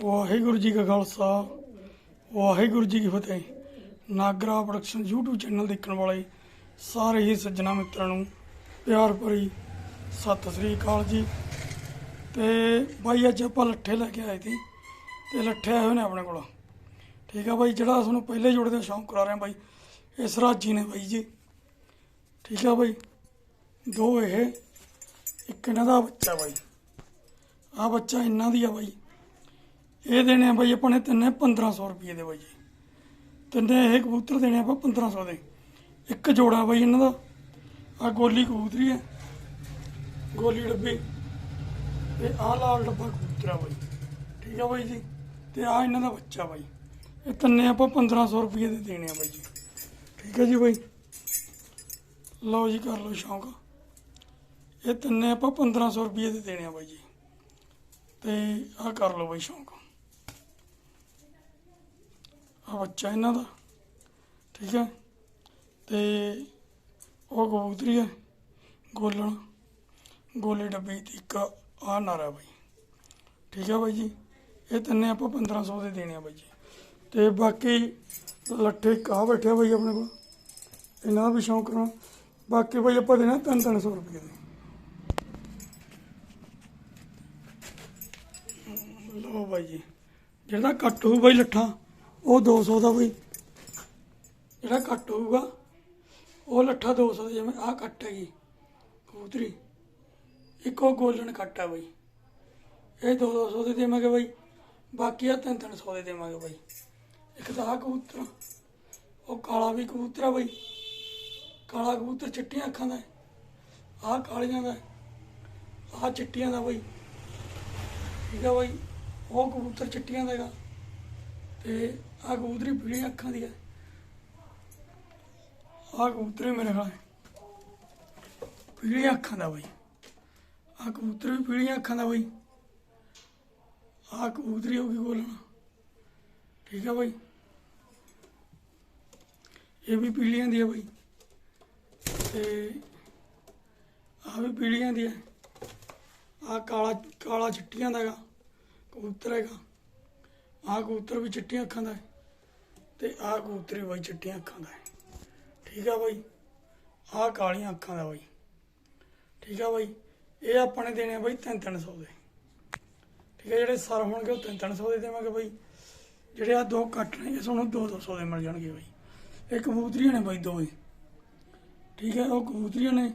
ਵਾਹਿਗੁਰੂ ਜੀ ਕਾ ਖਾਲਸਾ, ਵਾਹਿਗੁਰੂ ਜੀ ਕੀ ਫਤਿਹ। Nagra production YouTube channel ਦੇਖਣ ਵਾਲੇ ਸਾਰੇ ਹੀ ਸੱਜਣਾ ਮਿੱਤਰਾਂ ਨੂੰ ਪਿਆਰ ਭਰੀ ਸਤਿ ਸ੍ਰੀ ਅਕਾਲ ਜੀ। ਤੇ ਬਾਈ ਅੱਜ ਆਪਾਂ ਲੱਠੇ ਲੈ ਕੇ ਆਏ ਸੀ ਤੇ ਲੱਠੇ ਆਏ ਹੋਏ ਨੇ ਆਪਣੇ ਕੋਲ। ਠੀਕ ਆ ਬਾਈ, ਜਿਹੜਾ ਤੁਹਾਨੂੰ ਪਹਿਲੇ ਜੋੜੇ ਦਾ ਸ਼ੌਂਕ ਕਰਾ ਰਿਹਾ ਬਾਈ ਇਹ ਸਰਾਜੀ ਨੇ ਬਾਈ ਜੀ। ਠੀਕ ਆ ਬਾਈ, ਦੋ ਇਹ, ਇੱਕ ਇਹਨਾਂ ਦਾ ਬੱਚਾ ਬਾਈ। ਆ ਬੱਚਾ ਇਹਨਾਂ ਦੀ ਆ ਬਾਈ। ਇਹ ਦੇਣੇ ਆ ਬਾਈ ਆਪਾਂ ਨੇ ਤਿੰਨੇ 1500 ਰੁਪਏ ਦੇ ਬਾਈ ਜੀ। ਤਿੰਨੇ ਇਹ ਕਬੂਤਰ ਦੇਣੇ ਆਪਾਂ 1500 ਦੇ। ਇੱਕ ਜੋੜਾ ਬਾਈ ਇਹਨਾਂ ਦਾ। ਆ ਗੋਲੀ ਕਬੂਤਰੀ ਹੈ। ਗੋਲੀ ਡੱਬੀ। ਤੇ ਆ ਲਾਲ ਡੱਬਾ ਕਬੂਤਰ ਆ ਬਾਈ। ਠੀਕ ਆ ਬਾਈ ਜੀ। ਤੇ ਆ ਇਹਨਾਂ ਦਾ ਬੱਚਾ ਬਾਈ। ਇਹ ਤਿੰਨੇ ਆਪਾਂ 1500 ਰੁਪਏ ਦੇ ਦੇਣੇ ਆ ਬਾਈ ਜੀ। ਠੀਕ ਹੈ ਜੀ ਬਾਈ। ਲਓ ਜੀ, ਕਰ ਲਓ ਸ਼ੌਂਕ। ਇਹ ਤਿੰਨੇ ਆਪਾਂ 1500 ਰੁਪਏ ਦੇ ਦੇਣੇ ਆ ਬਾਈ ਜੀ। ਤੇ ਆ ਕਰ ਲਓ ਬਾਈ ਸ਼ੌਂਕ। ਆ ਬੱਚਾ ਇਹਨਾਂ ਦਾ, ਠੀਕ ਹੈ? ਤੇ ਉਹ ਕਬੂਤਰੀ ਹੈ, ਗੋਲਣ। ਗੋਲੀ ਡੱਬੀ ਤੇ ਇੱਕ ਆ ਨਾਰਾ ਬਾਈ। ਠੀਕ ਹੈ ਬਾਈ ਜੀ? ਇਹ ਤਿੰਨੇ ਆਪਾਂ 1500 ਦੇ ਦੇਣੇ ਆ ਬਾਈ ਜੀ। ਤੇ ਬਾਕੀ ਲੱਠੇ ਕਾ ਬੈਠਿਆ ਬਾਈ ਆਪਣੇ ਕੋਲ? ਇਹਨਾਂ ਦਾ ਵੀ ਸ਼ੌਂਕ ਕਰਨਾ ਬਾਕੀ ਬਾਈ ਆਪਾਂ ਦੇਣਾ 3-300 ਰੁਪਏ ਦੇ। ਲਓ ਬਾਈ ਜੀ, ਜਿਹੜਾ ਕੱਟ ਹੋਊ ਬਾਈ ਲੱਠਾ ਉਹ 200 ਦਾ ਬਾਈ। ਜਿਹੜਾ ਕੱਟ ਹੋਊਗਾ, ਉਹ ਲੱਠਾ 200 ਦਾ ਜਿਵੇਂ ਆਹ ਕੱਟ ਹੈਗੀ, ਕਬੂਤਰੀ। ਇੱਕ ਉਹ ਗੋਲਡਨ ਕੱਟ ਆ ਬਾਈ। ਇਹ 200 ਦੇ ਦੇਵਾਂਗੇ ਬਾਈ। ਬਾਕੀ ਆ 300 ਦੇ ਦੇਵਾਂਗੇ ਬਾਈ। ਇੱਕ ਤਾਂ ਆਹ ਕਬੂਤਰ ਉਹ ਕਾਲਾ ਵੀ ਕਬੂਤਰ ਆ ਬਈ। ਕਾਲਾ ਕਬੂਤਰ ਚਿੱਟੀਆਂ ਅੱਖਾਂ ਦਾ ਆਹ ਕਾਲੀਆਂ ਦਾ ਆਹ ਚਿੱਟੀਆਂ ਦਾ ਬਾਈ। ਠੀਕ ਆ ਬਾਈ। ਉਹ ਕਬੂਤਰ ਚਿੱਟੀਆਂ ਦਾ ਹੈਗਾ। ਤੇ ਆਹ ਕਬੂਤਰੀ ਪੀਲੀਆਂ ਅੱਖਾਂ ਦੀ ਹੈ ਆਹ ਕਬੂਤਰੀ ਮੇਰੇ ਖਿਆਲ ਪੀਲੀਆਂ ਅੱਖਾਂ ਦਾ ਬਾਈ। ਆਹ ਕਬੂਤਰ ਵੀ ਪੀਲੀਆਂ ਅੱਖਾਂ ਦਾ ਬਈ। ਆਹ ਕਬੂਤਰੀ ਹੋ ਗਈ ਬੋਲਣਾ ਠੀਕ ਹੈ ਬਾਈ। ਇਹ ਵੀ ਪੀਲੀਆਂ ਦੀ ਹੈ ਬਾਈ। ਤੇ ਆਹ ਵੀ ਪੀਲੀਆਂ ਦੀ ਹੈ ਆਹ ਕਾਲਾ ਕਾਲਾ ਚਿੱਟੀਆਂ ਦਾ ਹੈਗਾ। ਕਬੂਤਰ ਹੈਗਾ। ਆਹ ਕਬੂਤਰ ਵੀ ਚਿੱਟੀਆਂ ਅੱਖਾਂ ਦਾ ਹੈ ਤੇ ਆਹ ਕਬੂਤਰ ਵੀ ਚਿੱਟੀਆਂ ਅੱਖਾਂ ਦਾ ਠੀਕ ਆ ਬਾਈ? ਆਹ ਕਾਲੀਆਂ ਅੱਖਾਂ ਦਾ ਬਾਈ। ਠੀਕ ਆ ਬਾਈ? ਇਹ ਆਪਾਂ ਨੇ ਦੇਣੇ ਆ ਬਾਈ 3-300 ਦੇ। ਠੀਕ ਹੈ ਜਿਹੜੇ ਸਰ ਹੋਣਗੇ ਉਹ 3-300 ਦੇ ਦੇਵਾਂਗੇ ਬਾਈ। ਜਿਹੜੇ ਆ ਦੋ ਕੱਟ ਨੇ, ਇਹ ਤੁਹਾਨੂੰ 2-200 ਦੇ ਮਿਲ ਜਾਣਗੇ ਬਾਈ। ਇਹ ਕਬੂਤਰੀਆਂ ਨੇ ਬਾਈ ਦੋ ਦੋਵੇਂ। ਠੀਕ ਹੈ ਉਹ ਕਬੂਤਰੀਆਂ ਨੇ।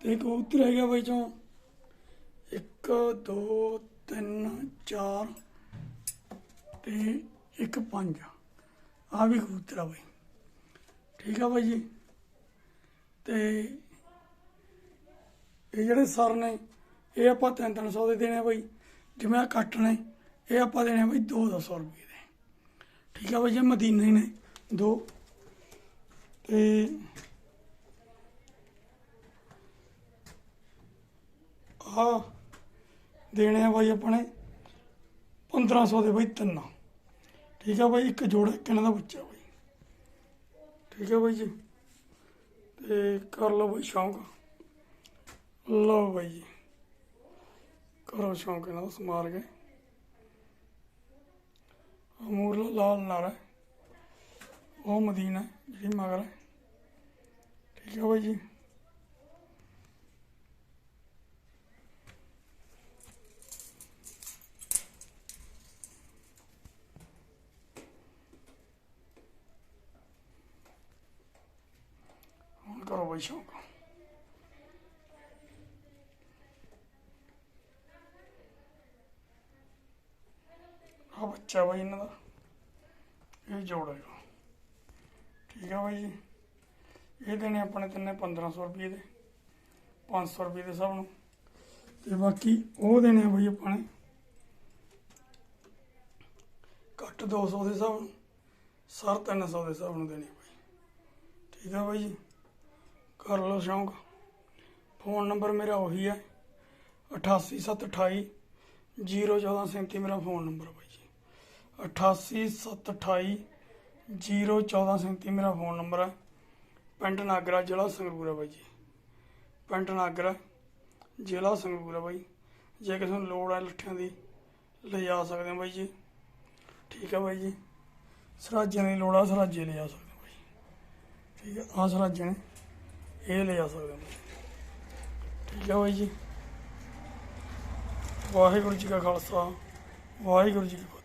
ਤੇ ਕਬੂਤਰ ਹੈਗਾ ਬਾਈ ਚੋਂ। 1 2 3 4 ਤੇ ਇੱਕ ਪੰਜ ਆ। ਵੀ ਕਬੂਤਰ ਆ ਬਾਈ। ਠੀਕ ਆ ਬਾਈ ਜੀ? ਤੇ ਇਹ ਜਿਹੜੇ ਸਰ ਨੇ, ਇਹ ਆਪਾਂ 3-300 ਦੇ ਦੇਣੇ ਆ ਬਾਈ। ਜਿਵੇਂ ਆ ਕੱਟ ਨੇ, ਇਹ ਆਪਾਂ ਦੇਣੇ ਆ ਬਾਈ 2-200 ਰੁਪਏ ਦੇ। ਠੀਕ ਆ ਬਾਈ ਜੀ ਮਦੀਨੇ ਨੇ ਦੋ। ਤੇ ਆ ਦੇਣੇ ਆ ਬਾਈ ਆਪਣੇ 1500 ਦੇ ਬਾਈ ਤਿੰਨ। ਠੀਕ ਆ ਬਾਈ ਇੱਕ ਜੋੜਾ ਇੱਕ ਇਹਨਾਂ ਦਾ ਬੱਚਾ ਬਾਈ। ਠੀਕ ਆ ਬਾਈ ਜੀ। ਤੇ ਕਰ ਲਓ ਬਾਈ ਸ਼ੌਂਕ। ਲਓ ਬਾਈ ਜੀ। ਕਰੋ ਸ਼ੌਂਕ ਇਹਨਾਂ ਦਾ ਸਮਾਰ ਕੇ। ਅਮੂਰਲਾ ਲਾਲ ਨਾਰਾ ਉਹ ਮਦੀਨਾ ਹੈ, ਜਿਹੜੀ ਮਗਰ ਹੈ। ਠੀਕ ਹੈ ਬਾਈ ਜੀ। ਹੁਣ ਕਰੋ ਆ ਬੱਚਾ ਬਾਈ ਇਹਨਾਂ ਦਾ ਇਹ ਜੋੜ ਹੈਗਾ। ਠੀਕ ਆ ਬਾਈ ਜੀ। ਇਹ ਦੇਣੇ ਆਪਣੇ ਤਿੰਨੇ 1500 ਰੁਪਏ ਦੇ 500 ਰੁਪਏ ਦੇ ਹਿਸਾਬ ਨੂੰ। ਤੇ ਬਾਕੀ ਉਹ ਦੇਣੇ ਆ ਬਾਈ ਆਪਾਂ ਨੇ ਘੱਟ 200 ਦੇ ਹਿਸਾਬ ਨੂੰ ਸਰ 300 ਦੇ ਹਿਸਾਬ ਨੂੰ ਦੇਣੇ ਆ ਬਾਈ। ਠੀਕ ਆ ਬਾਈ ਜੀ। ਕਰ ਲਓ ਸ਼ੌਂਕ। ਫੋਨ ਨੰਬਰ ਮੇਰਾ ਉਹੀ ਹੈ। 88728 01437 ਮੇਰਾ ਫੋਨ ਨੰਬਰ ਹੈ ਬਾਈ ਜੀ। 88728 01437 ਮੇਰਾ ਫੋਨ ਨੰਬਰ ਹੈ। ਪਿੰਡ ਨਾਗਰਾ, ਜ਼ਿਲ੍ਹਾ ਸੰਗਰੂਰ ਹੈ ਬਾਈ ਜੀ। ਪਿੰਡ ਨਾਗਰਾ, ਜ਼ਿਲ੍ਹਾ ਸੰਗਰੂਰ ਹੈ ਬਾਈ। ਜੇ ਕਿਸੇ ਨੂੰ ਲੋੜ ਹੈ ਲੱਠਿਆਂ ਦੀ ਲਿਜਾ ਸਕਦੇ ਹੋ ਬਾਈ ਜੀ। ਠੀਕ ਹੈ ਬਾਈ ਜੀ। ਸਰਾਜਿਆਂ ਦੀ ਲੋੜ ਆ, ਸਰਾਜੇ ਲਿਜਾ ਸਕਦੇ ਬਾਈ ਠੀਕ ਹੈ ਆ ਸਰਾਜੇ ਨੇ। ਇਹ ਲੈ ਜਾ ਸਕਦੇ ਹੋ। ਠੀਕ ਹੈ ਬਾਈ ਜੀ। ਵਾਹਿਗੁਰੂ ਜੀ ਕਾ ਖਾਲਸਾ, ਵਾਹਿਗੁਰੂ ਜੀ ਕੀ ਫਤਿਹ।